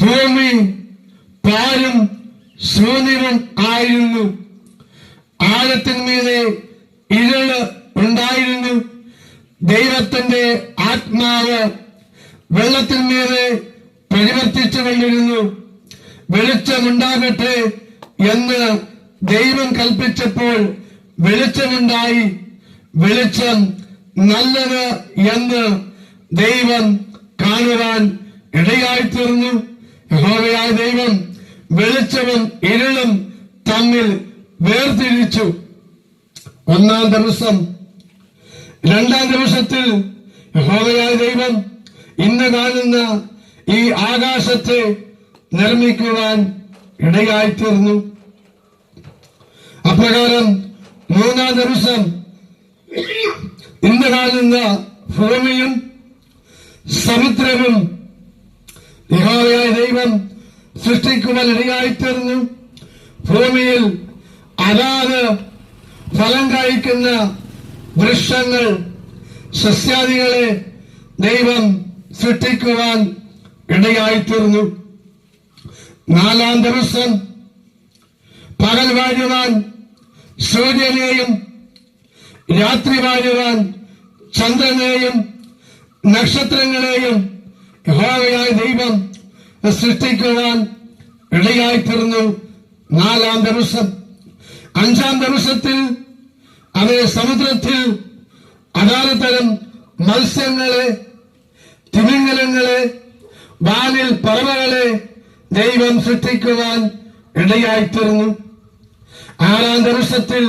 ഭൂമി പാലും ശൂന്യവും ആയിരുന്നു ആഴത്തിന്മീതെ ഇരുൾ ഉണ്ടായിരുന്നു. ദൈവത്തിന്റെ ആത്മാവ് വെള്ളത്തിന്മീതെ പരിവർത്തിച്ചു കൊണ്ടിരുന്നു. വെളിച്ചമുണ്ടാകട്ടെ എന്ന് ദൈവം കൽപ്പിച്ചപ്പോൾ വെളിച്ചമുണ്ടായി. വെളിച്ചം നല്ലത് എന്ന് ദൈവം കാണുവാൻ ഇടയായിത്തീർന്നു. യഹോവയായ ദൈവം വെളിച്ചവും ഇരുളും തമ്മിൽ വേർതിരിച്ചു. ഒന്നാം ദിവസം രണ്ടാം ദിവസത്തിൽ യഹോവയായ ദൈവം ഇന്ന് കാണുന്ന ഈ ആകാശത്തെ നിർമ്മിക്കുവാൻ ഇടയായിത്തീർന്നു. അപ്രകാരം മൂന്നാം ദിവസം ഇന്ന് കാണുന്ന ഭൂമിയും സമുദ്രവും യഹോവയായ ദൈവം സൃഷ്ടിക്കുവാൻ ഇടയായിത്തീർന്നു ഭൂമിയിൽ അതാത് ഫലം കഴിക്കുന്ന വൃക്ഷങ്ങൾ സസ്യാദികളെ ദൈവം സൃഷ്ടിക്കുവാൻ ഇടയായിത്തീർന്നു നാലാം ദിവസം പകൽ വാഴുവാൻ സൂര്യനെയും രാത്രി വാഴുവാൻ ചന്ദ്രനെയും നക്ഷത്രങ്ങളെയും യഹോവയായ ദൈവം സൃഷ്ടിക്കുവാൻ ഇടയായിത്തീർന്നു നാലാം ദിവസം. അഞ്ചാം ദിവസത്തിൽ അവരെ സമുദ്രത്തിൽ അകാലത്തരം മത്സ്യങ്ങളെ തിമിംഗലങ്ങളെ വാലിൽ പറവകളെ ദൈവം സൃഷ്ടിക്കുവാൻ ഇടയായിത്തീർന്നു ആറാം ദിവസത്തിൽ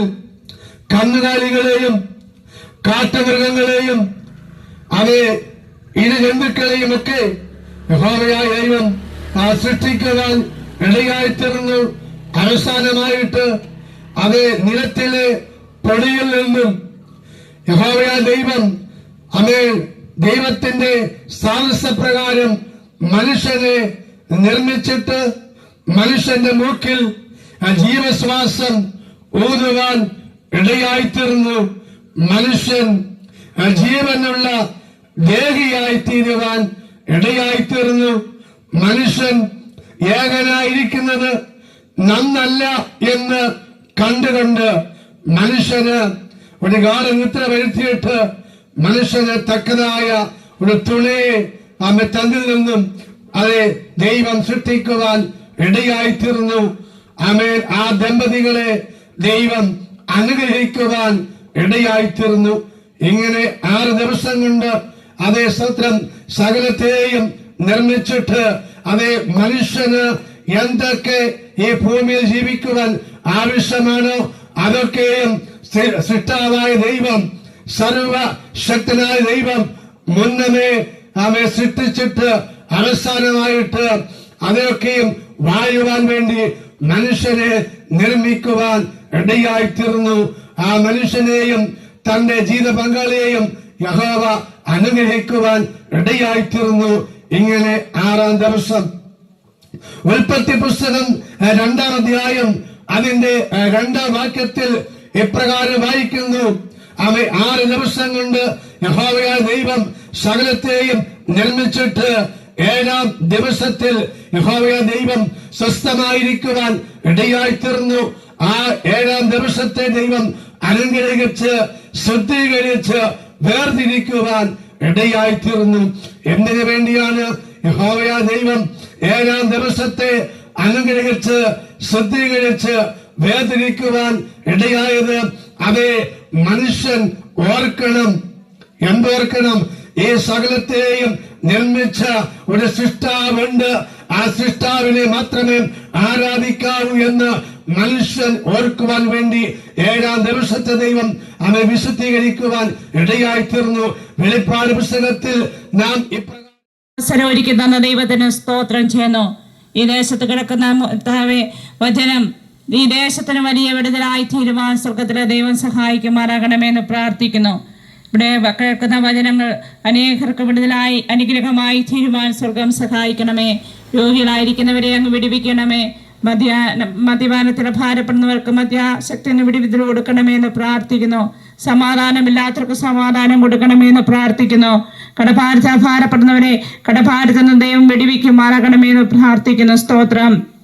കന്നുകാലികളെയും കാട്ടുമൃഗങ്ങളെയും അവയെ ഇരു ജന്തുക്കളെയും ഒക്കെ യഹോവയായ ദൈവം ആ സൃഷ്ടിക്കുവാൻ ഇടയായിത്തീർന്നു അവസാനമായിട്ട് അവയെ നിലത്തിലെ പൊടിയിൽ നിന്നും യഹോവയായ ദൈവം അമേ ദൈവത്തിന്റെ സാഹസപ്രകാരം മനുഷ്യനെ നിർമ്മിച്ചിട്ട് മനുഷ്യന്റെ മൂക്കിൽ ജീവശ്വാസം ഊതുവാൻ ഇടയായിത്തീർന്നു മനുഷ്യൻ ജീവനുള്ള ദേഹിയായി തീരുവാൻ ഇടയായിത്തീർന്നു മനുഷ്യൻ ഏകനായിരിക്കുന്നത് നന്നല്ല എന്ന് കണ്ടുകൊണ്ട് മനുഷ്യന് ഒരു ഇത്ര വരുത്തിയിട്ട് മനുഷ്യന് തക്കതായ ഒരു തുണയെ ആമെ തന്നിൽ നിന്നും അതെ ദൈവം സൃഷ്ടിക്കുവാൻ ഇടയായിത്തീർന്നു ആമേ ആ ദമ്പതികളെ ദൈവം അനുഗ്രഹിക്കുവാൻ ഇടയായിത്തീർന്നു ഇങ്ങനെ ആറ് ദിവസം കൊണ്ട് അതേ സത്രം സകലത്തെയും നിർമ്മിച്ചിട്ട് അതേ മനുഷ്യന് എന്തൊക്കെ ഈ ഭൂമിയിൽ ജീവിക്കുവാൻ ആവശ്യമാണോ അതൊക്കെയും സൃഷ്ടാവായ ദൈവം സർവശക്തനായ ദൈവം മുന്നമേ അവയെ സൃഷ്ടിച്ചിട്ട് അവസാനമായിട്ട് അതൊക്കെയും വാഴുവാൻ വേണ്ടി മനുഷ്യനെ നിർമ്മിക്കുവാൻ ഇടയായിത്തീർന്നു ആ മനുഷ്യനെയും തന്റെ ജീവിത പങ്കാളിയെയും യഹോവ അനുഗ്രഹിക്കുവാൻ ഇടയായിത്തീർന്നു ഇങ്ങനെ ആറാം ദിവസം. ഉൽപ്പത്തി പുസ്തകം രണ്ടാം അധ്യായം അതിന്റെ രണ്ടാം വാക്യത്തിൽ ഇപ്രകാരം വായിക്കുന്നു. അവ ആറ് ദിവസം കൊണ്ട് യഹോവയായ ദൈവം സകലത്തെയും നിർമ്മിച്ചിട്ട് ഏഴാം ദിവസത്തിൽ യഹോവയായ ദൈവം സ്വസ്ഥമായിരിക്കുവാൻ ഇടയായിത്തീർന്നു ആ ഏഴാം ദിവസത്തെ ദൈവം അനുഗ്രഹിച്ച് ശുദ്ധീകരിച്ച് വേർതിരിക്കുവാൻ ഇടയായിത്തീർന്നു. എന്തിനു വേണ്ടിയാണ് യഹോവയ ദൈവം ഏഴാം ദിവസത്തെ അനുഗ്രഹിച്ച് ശുദ്ധീകരിച്ച് വേദനിക്കുവാൻ ഇടയായത്? അതേ മനുഷ്യൻ ഓർക്കണം എന്തോർക്കണം? ഈ സകലത്തെയും നിർമ്മിച്ച ഒരു സൃഷ്ടാവുണ്ട്. ആ സൃഷ്ടാവിനെ മാത്രമേ ആരാധിക്കാവൂ എന്ന് മനുഷ്യൻ ഓർക്കുവാൻ വേണ്ടി ഏഴാം ദിവസത്തെ ദൈവം അവനെ വിശുദ്ധീകരിക്കുവാൻ ഇടയായിത്തീർന്നു. വെളിപ്പാട് പുസ്തകത്തിൽ നാം ഇപ്രകാരം ഒരുക്കി ദൈവത്തിന് സ്തോത്രം ചെയ്യുന്നു. ഈ ദേശത്ത് കിടക്കുന്ന വചനം ഈ ദേശത്തിന് വലിയ വിടുതലായി തീരുവാൻ സ്വർഗത്തിലെ ദൈവം സഹായിക്കുമാറാകണമെന്ന് പ്രാർത്ഥിക്കുന്നു. ഇവിടെ കേൾക്കുന്ന വചനങ്ങൾ അനേകർക്ക് വിടുതലായി അനുഗ്രഹമായി തീരുവാൻ സ്വർഗം സഹായിക്കണമേ. രോഗികളായിരിക്കുന്നവരെ അങ്ങ് വിടുവിക്കണമേ. മദ്യ മദ്യപാനത്തിന് ഭാരപ്പെടുന്നവർക്ക് മദ്യാശക്തിന് വിടിവിതിൽ കൊടുക്കണമേ എന്ന് പ്രാർത്ഥിക്കുന്നു. സമാധാനമില്ലാത്തവർക്ക് സമാധാനം കൊടുക്കണമെന്ന് പ്രാർത്ഥിക്കുന്നു. കടഭാരത ഭാരപ്പെടുന്നവരെ കടഭാരത ദൈവം വെടിവെക്കുമാറാകണമെന്ന് പ്രാർത്ഥിക്കുന്നു. സ്തോത്രം.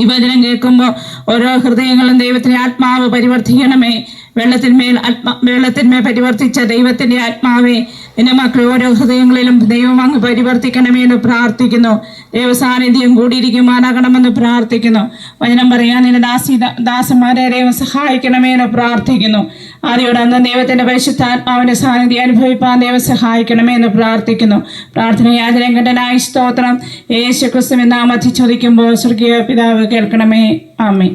ഈ വചനം കേൾക്കുമ്പോൾ ഓരോ ഹൃദയങ്ങളും ദൈവത്തിന്റെ ആത്മാവ് പരിവർത്തിക്കണമേ. വെള്ളത്തിന്മേൽ ആത്മാ വെള്ളത്തിന്മേൽ പരിവർത്തിച്ച ദൈവത്തിന്റെ ആത്മാവെ. നിന്റെ മക്കളെ ഓരോ ഹൃദയങ്ങളിലും ദൈവം അങ്ങ് പരിവർത്തിക്കണമേ എന്ന് പ്രാർത്ഥിക്കുന്നു. ദൈവസാന്നിധ്യം കൂടിയിരിക്കുവാനാകണമെന്ന് പ്രാർത്ഥിക്കുന്നു. വചനം പറയാൻ നിന്റെ ദാസി ദാസന്മാരെ ദൈവം സഹായിക്കണമേ എന്ന് പ്രാർത്ഥിക്കുന്നു. ആദ്യോട് അന്ന് ദൈവത്തിന്റെ പരിശുദ്ധാത്മാവിന്റെ സാന്നിധ്യം അനുഭവിപ്പാൻ ദൈവം സഹായിക്കണമേ എന്ന് പ്രാർത്ഥിക്കുന്നു. പ്രാർത്ഥന യാചനം സ്തോത്രം. യേശു ക്രിസ്തുവിൻ നാമത്തിൽ ചോദിക്കുമ്പോൾ സ്വർഗീയ പിതാവ് കേൾക്കണമേ. ആമേ